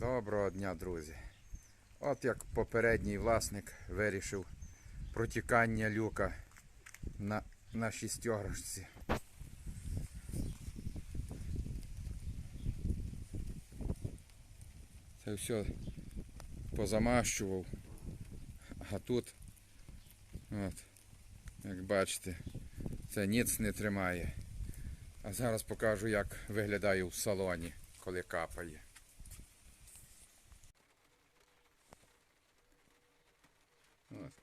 Доброго дня, друзі. От як попередній власник вирішив протікання люка на, на шістьорочці. Це все позамащував. А тут, от, як бачите, це ніц не тримає. А зараз покажу, як виглядає в салоні, коли капає.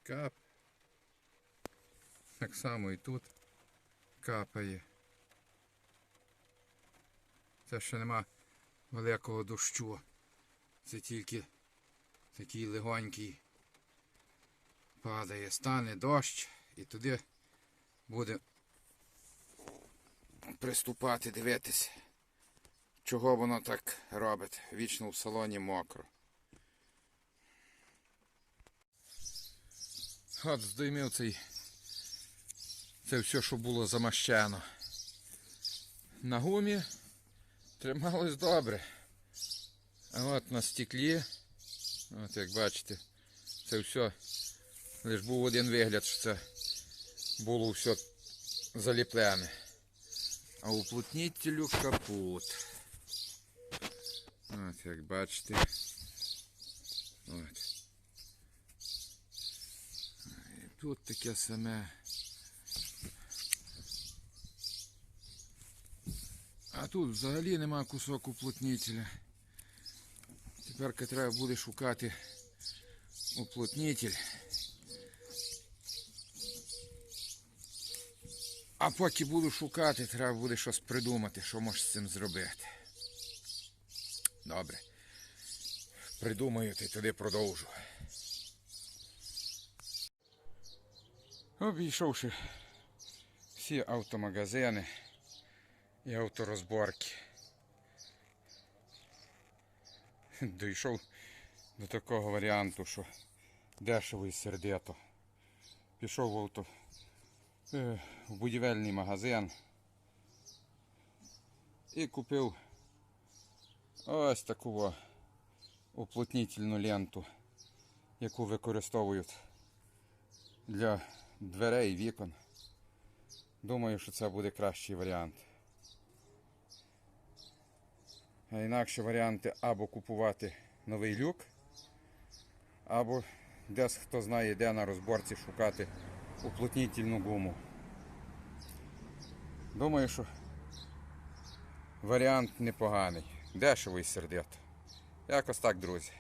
Кап. Так само і тут капає. Це ще нема великого дощу. Це тільки такий легонький падає, стане дощ і туди буде приступати, дивитись, чого воно так робить. Вічно в салоні мокро. От здоймив цей. Це все, що було замащено. На гумі трималось добре. А от на стеклі, от як бачите, це все. Лиш був один вигляд, що це було все заліплене. А уплотнителю капут. От як бачите. От. І тут таке саме. А тут взагалі нема кусок уплотнителя. Тепер треба буде шукати уплотнитель. А поки буду шукати, треба буде щось придумати, що можеш з цим зробити. Добре. Придумаю й туди продовжу. Обійшовши всі автомагазини і авторозборки. Дійшов до такого варіанту, що дешево і сердито. Пішов в авто е, в будівельний магазин і купив ось таку во уплотнительну ленту, яку використовують для дверей і вікон. Думаю, що це буде кращий варіант. А інакше варіанти або купувати новий люк, або десь хто знає, де на розборці шукати уплотнительну гуму. Думаю, що варіант непоганий. Дешево і сердито. Якось так, друзі.